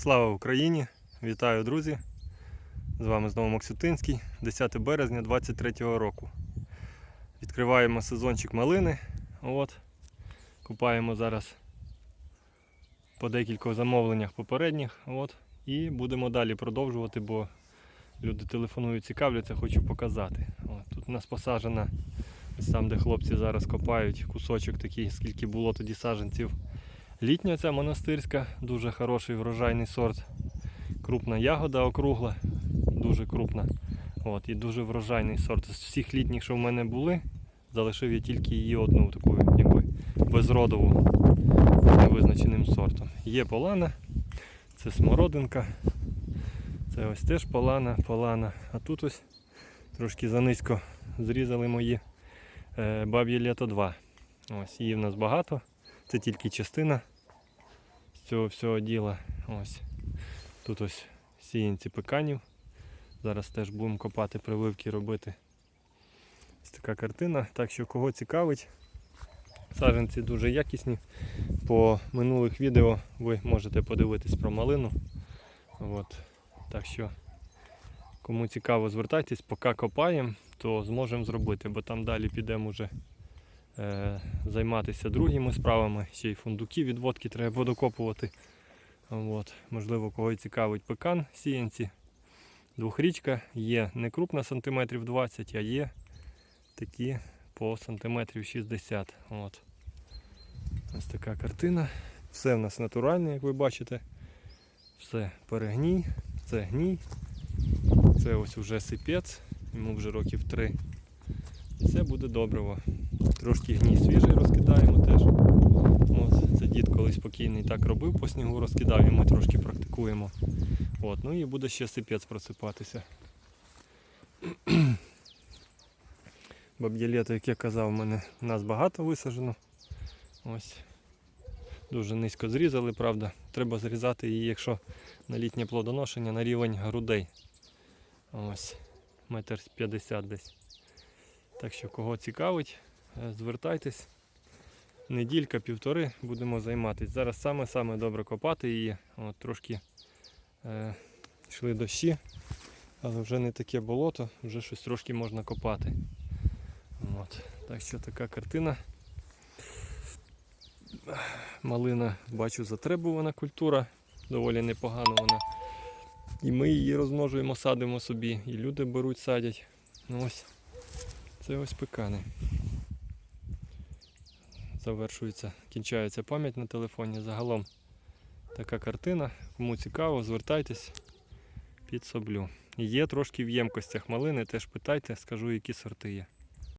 Слава Україні! Вітаю, друзі! З вами знову Максютинський, 10 березня 2023 року. Відкриваємо сезончик малини. От. Купаємо зараз по декількох замовленнях попередніх. От. І будемо далі продовжувати, бо люди телефонують, цікавляться, хочу показати. От. Тут у нас посаджена, там, де хлопці зараз копають, кусочок такий, скільки було тоді саджанців. Літня ця монастирська, дуже хороший врожайний сорт. Крупна ягода округла, дуже крупна. От, і дуже врожайний сорт. З всіх літніх, що в мене були, залишив я тільки її одну таку, якби безродову невизначеним сортом. Є полана, це смородинка. Це ось теж полана, полана. А тут ось трошки занизько зрізали мої е, баб'є літо 2. Ось її в нас багато. Це тільки частина цього всього діла. Ось. Тут ось сіянці пеканів. Зараз теж будемо копати прививки робити. Ось така картина. Так що кого цікавить, саджанці дуже якісні. По минулих відео ви можете подивитись про малину. От. Так що, кому цікаво, звертайтесь, поки копаємо, то зможемо зробити, бо там далі підемо вже займатися другими справами. Ще й фундуки відводки треба докопувати. От. Можливо, кого цікавить пекан сіянці. Двохрічка є не крупна сантиметрів 20, а є такі по сантиметрів 60. От. Ось така картина. Все в нас натуральне, як ви бачите. Все перегній, це гній. Це ось уже сипець, йому вже років 3. І це буде добриво. Трошки гній свіжий розкидаємо теж. От, це дід колись спокійний так робив, по снігу розкидав, і ми трошки практикуємо. От, ну і буде ще сипець просипатися. Баб'є літо, як я казав, у мене у нас багато висаджено. Ось. Дуже низько зрізали, правда. Треба зрізати її, якщо на літнє плодоношення на рівень грудей. Ось, метр 50 десь. Так що, кого цікавить, звертайтесь. Неділька, півтори будемо займатися. Зараз саме-саме добре копати її. От, трошки е, йшли дощі, але вже не таке болото, вже щось трошки можна копати. От. Так що така картина. Малина, бачу, затребувана культура, доволі непогано вона. І ми її розмножуємо, садимо собі, і люди беруть, садять. Ну ось, це ось пекани. Завершується, кінчається пам'ять на телефоні. Загалом така картина. Кому цікаво, звертайтесь під соблю. Є трошки в ємкостях малини, теж питайте, скажу, які сорти є.